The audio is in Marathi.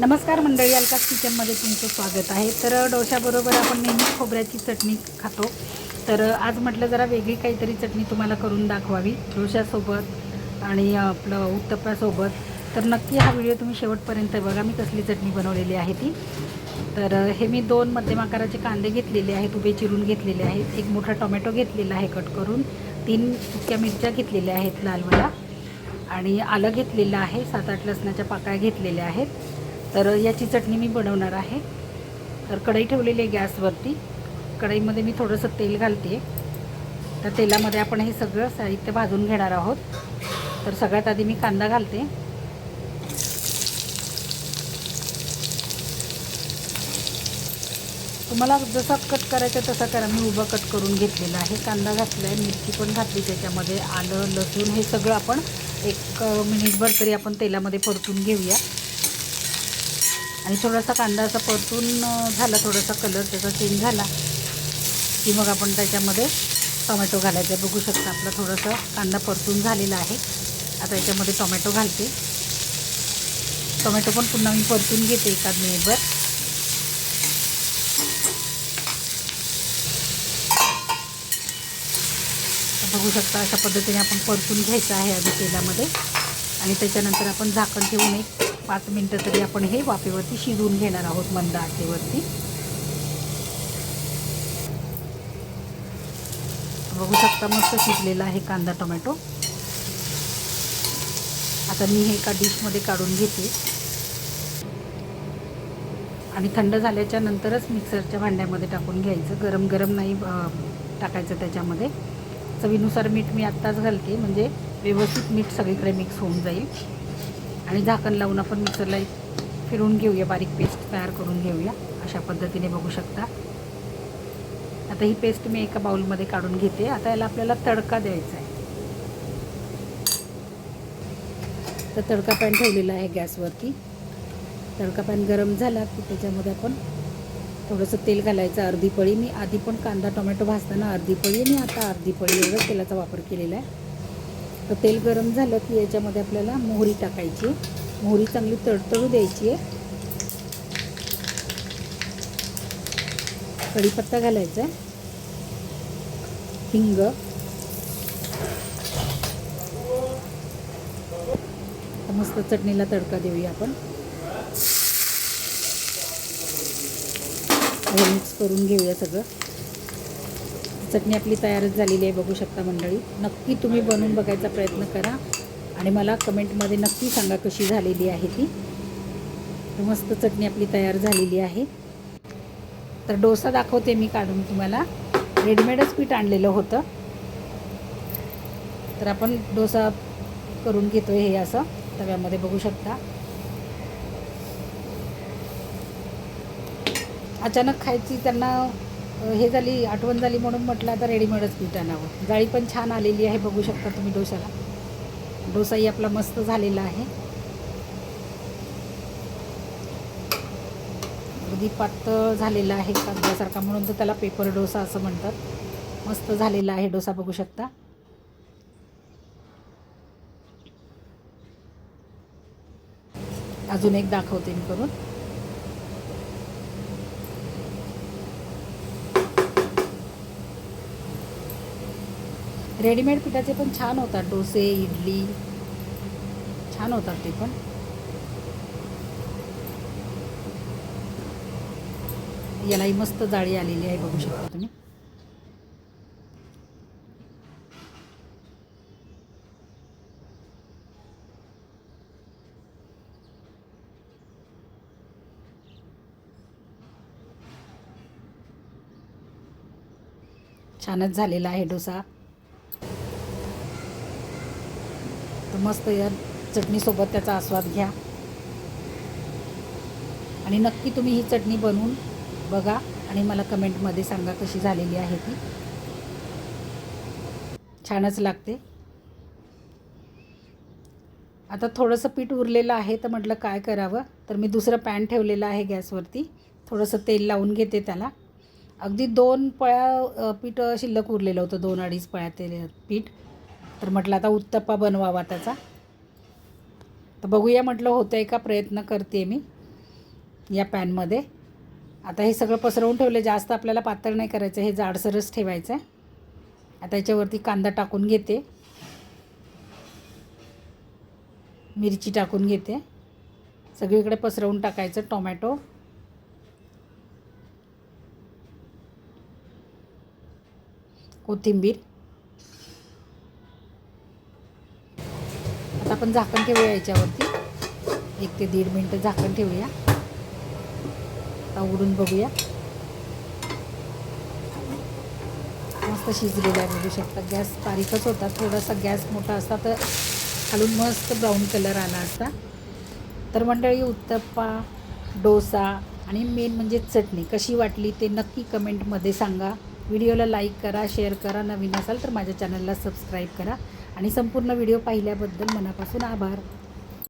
नमस्कार मंडळी अलकाच किचनमध्ये तुमचं स्वागत आहे. तर डोशाबरोबर आपण नेहमी खोबऱ्याची चटणी खातो. तर आज म्हटलं जरा वेगळी काहीतरी चटणी तुम्हाला करून दाखवावी डोशासोबत आणि आपलं उत्तप्पासोबत. तर नक्की हा व्हिडिओ तुम्ही शेवटपर्यंत बघा मी कसली चटणी बनवलेली आहे ती. तर हे मी दोन मध्यम आकाराचे कांदे घेतलेले आहेत उभे चिरून घेतलेले आहेत. एक मोठा टोमॅटो घेतलेला आहे कट करून. तीन सुक्या मिरच्या घेतलेल्या आहेत लालवाला आणि आलं घेतलेलं आहे सात आठ लसणाच्या पाकळ्या घेतलेल्या आहेत. तर याची चटणी मी बनवणार आहे. तर कढई ठेवलेली आहे गॅसवरती. कढईमध्ये मी थोडंसं तेल घालते. तर तेलामध्ये आपण हे सगळं साहित्य भाजून घेणार आहोत. तर सगळ्यात आधी मी कांदा घालते. तुम्हाला जसा कट करायचा तसा करा. मी उभं कट करून घेतलेला आहे. कांदा घातला आहे मिरची पण घातली त्याच्यामध्ये. आलं लसूण हे सगळं आपण एक मिनिटभर तरी आपण तेलामध्ये परतून घेऊया. आणि थोडासा कांदा असा परतून झाला थोडासा कलर त्याचा चेंज झाला की मग आपण त्याच्यामध्ये टोमॅटो घालायचा. आहे. बघू शकता आपला थोडासा कांदा परतून झालेला आहे. आता याच्यामध्ये टोमॅटो घालते. टोमॅटो पण पुन्हा मी परतून घेते एखाद मिनिटभर बघू शकता अशा पद्धतीने आपण परतून घ्यायचं आहे आधी तेलामध्ये. आणि त्याच्यानंतर आपण झाकण ठेवून एक पाच मिनटं तरी आपण हे वाफेवरती शिजवून घेणार आहोत मंद आटेवरती बघू शकता मस्त शिजलेला आहे कांदा टोमॅटो. आता मी हे एका डिशमध्ये काढून घेते. आणि थंड झाल्याच्या नंतरच मिक्सरच्या भांड्यामध्ये टाकून घ्यायचं. गरम गरम नाही टाकायचं त्याच्यामध्ये. चवीनुसार मीठ मी आत्ताच घालते म्हणजे व्यवस्थित मीठ सगळीकडे मिक्स होऊन जाईल. आणि झाकण लावून आपण मिक्सरला एक घेऊया बारीक पेस्ट तयार करून घेऊया. अशा पद्धतीने बघू शकता. आता ही पेस्ट मी एका बाउलमध्ये काढून घेते. आता याला आपल्याला तडका द्यायचा आहे. तर तडका पॅन ठेवलेला आहे गॅसवरती. तडका पॅन गरम झाला की त्याच्यामध्ये आपण थोडंसं तेल घालायचं अर्धी पळी. मी आधी पण कांदा टोमॅटो भाजताना अर्धी पळी आणि आता अर्धी पळी एवढं तेलाचा वापर केलेला आहे. तर तेल गरम झालं की याच्यामध्ये आपल्याला मोहरी टाकायची. आहे मोहरी चांगली तडतडू द्यायची आहे. कढीपत्ता घालायचा आहे. हिंग. मस्त चटणीला तडका देऊया आपण. मिक्स करून घेऊया सगळं. चटणी आपली तयारच झालेली आहे बघू शकता मंडळी. नक्की तुम्ही बनवून बघायचा प्रयत्न करा आणि मला कमेंटमध्ये नक्की सांगा कशी झालेली आहे ती. मस्त चटणी आपली तयार झालेली आहे. तर डोसा दाखवते मी काढून तुम्हाला. रेडीमेडच पीठ आणलेलं होतं. तर आपण डोसा करून घेतो हे असं तव्यामध्ये बघू शकता. अचानक खायची त्यांना हे झाली आठवण झाली म्हणून म्हटलं आता रेडीमेडच पीठ आणावं. जाळी पण छान आलेली आहे बघू शकता तुम्ही डोशाला डोसाही आपला मस्त झालेला आहे. अगदी पातळ झालेला आहे कागदासारखा म्हणून तर त्याला पेपर डोसा असं म्हणतात. मस्त झालेला आहे डोसा बघू शकता. अजून एक दाखवते मी करून. रेडीमेड पिठाचे पण छान होतात. डोसे इडली. छान होतात ते पण. यालाही मस्त जाळी आलेली आहे बघू शकता तुम्ही. छानच झालेला आहे डोसा तर मस्त या चटणीसोबत त्याचा आस्वाद घ्या. आणि नक्की तुम्ही ही चटणी बनवून बघा आणि मला कमेंटमध्ये सांगा कशी झालेली आहे ती. छानच लागते. आता थोडंसं पीठ उरलेलं आहे तर म्हटलं काय करावं? तर मी दुसरं पॅन ठेवलेलं आहे गॅसवरती. थोडंसं तेल लावून घेते त्याला. अगदी दोन पळ्या पीठ शिल्लक उरलेलं होतं दोन अडीच पळ्या ते पीठ. तर म्हटलं आता उत्तप्पा बनवावा त्याचा. तर बघूया म्हटलं होतं आहे का प्रयत्न करते मी या पॅनमध्ये. आता हे सगळं पसरवून ठेवलं जास्त आपल्याला पातळ नाही करायचं हे जाडसरच ठेवायचं आहे आता याच्यावरती कांदा टाकून घेते. मिरची टाकून घेते. सगळीकडे पसरवून टाकायचं टोमॅटो. कोथिंबीर. आपण झाकण ठेवूया याच्यावरती. एक ते दीड मिनटं झाकण ठेवूया. आता उघडून बघूया. मस्त शिजलेला आहे बघू शकता. गॅस बारीकच होता. थोडासा गॅस मोठा असता तर खालून मस्त ब्राऊन कलर आला असता. तर मंडळी उत्तप्पा डोसा आणि मेन म्हणजे चटणी. कशी वाटली ते नक्की कमेंटमध्ये सांगा. व्हिडिओला लाईक करा शेअर करा. नवीन असाल तर माझ्या चॅनलला सबस्क्राईब करा. आणि संपूर्ण व्हिडिओ पाहिल्याबद्दल मनापासून आभार.